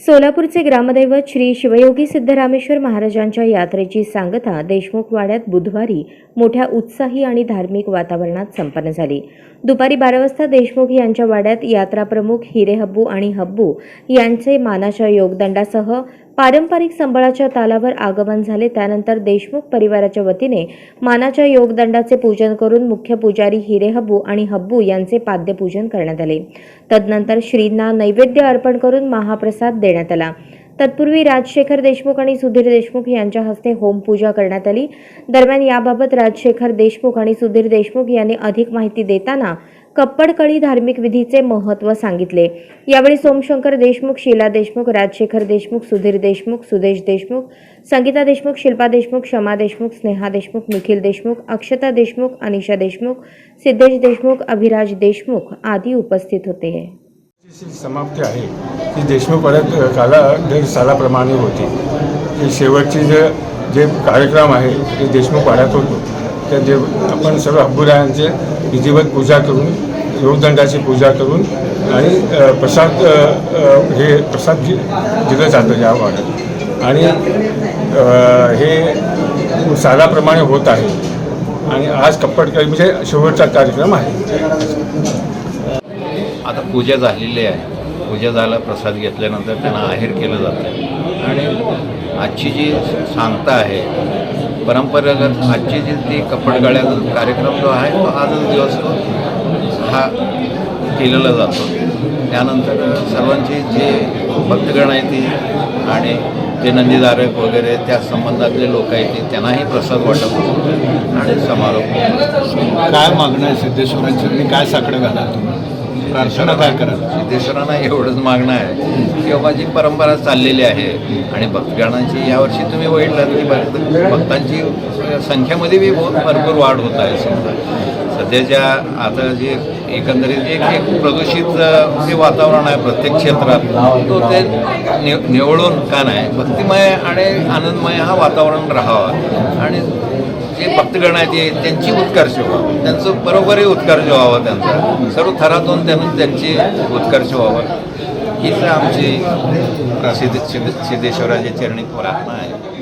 सोलापूरचे ग्रामदैवत श्री शिवयोगी सिद्धरामेश्वर महाराजांच्या यात्रेची सांगता देशमुख वाड्यात बुधवारी मोठ्या उत्साही आणि धार्मिक वातावरणात संपन्न झाली. दुपारी बारा वाजता देशमुख यांच्या वाड्यात यात्राप्रमुख हिरे हब्बू आणि हब्बू यांचे मानाच्या योगदंडासह पारंपरिक संबळाच्या तालावर आगमन झाले. त्यानंतर देशमुख परिवाराच्या वतीने मानाच्या योगदंडाचे पूजन करून मुख्य पुजारी हिरे हब्बू आणि हब्बू यांचे पाद्यपूजन करण्यात आले. तदनंतर श्रींना नैवेद्य अर्पण करून महाप्रसाद देण्यात आला. तत्पूर्वी राजशेखर देशमुख आणि सुधीर देशमुख यांच्या हस्ते होमपूजा करण्यात आली. दरम्यान याबाबत राजशेखर देशमुख आणि सुधीर देशमुख यांनी अधिक माहिती देताना कप्पडकळी धार्मिक विधीचे महत्त्व सांगितले. यावेळी सोमशंकर देशमुख शीला देशमुख राजशेखर देशमुख सुधीर देशमुख सुदेश देशमुख संगीता देशमुख शिल्पा देशमुख क्षमा देशमुख स्नेहा देशमुख निखिल देशमुख अक्षता देशमुख अनिशा देशमुख सिद्धेश देशमुख अभिराज देशमुख आदी उपस्थित होते. समाप्ती आहे. ती देशमुख परत काला दर सालाप्रमाणे होती. शेवटची जे जे कार्यक्रम आहे ते देशमुख वाड्यात होतो. त्या देव आपण सर्व अब्बुरायांचे विधिवत पूजा करून योगदंडाची पूजा करून आणि प्रसाद हे प्रसाद दि दिलं जातं या वाड्यात. आणि हे सालाप्रमाणे होत आहे. आणि आज कप्पडकरी म्हणजे शेवटचा कार्यक्रम आहे. आता पूजा झालेली आहे. पूजा झाला प्रसाद घेतल्यानंतर त्यांना आहेर केलं जातं. आणि आजची जी सांगता आहे परंपरागत आजची जी ती कपडगाळ्याचा कार्यक्रम जो आहे तो आजच दिवस तो हा केलेला जातो. त्यानंतर सर्वांची जे भक्तगण आहे ती आणि जे नंदीधारक वगैरे त्या संबंधातले लोक आहेत ते त्यांनाही प्रसाद वाटप होतो आणि समारोप काय मागणं आहे सिद्धेश्वरांची? काय साकडं तुम्ही प्रार्थना काय कराल? सिद्धेश्वरांना एवढंच मागणं आहे की बाबा जी परंपरा चाललेली आहे आणि भक्तगणांची यावर्षी तुम्ही बघितलं की भक्त भक्तांची संख्येमध्ये बी भरपूर वाढ होत आहे समजा. सध्याच्या आता जे एकंदरीत एक एक प्रदूषित जे वातावरण आहे प्रत्येक क्षेत्रात तो ते निव निवडून का नाही? भक्तिमय आणि आनंदमय हा वातावरण राहावा. आणि जे भक्तगण आहेत ते त्यांची उत्कर्ष व्हावं. त्यांचं बरोबरही उत्कर्ष व्हावं त्यांचा. सर्व थरातून त्यांना त्यांची उत्कर्ष व्हावं. हीच आमची सिद्ध सिद्ध सिद्धेश्वराच्या चरणी प्रार्थना आहे.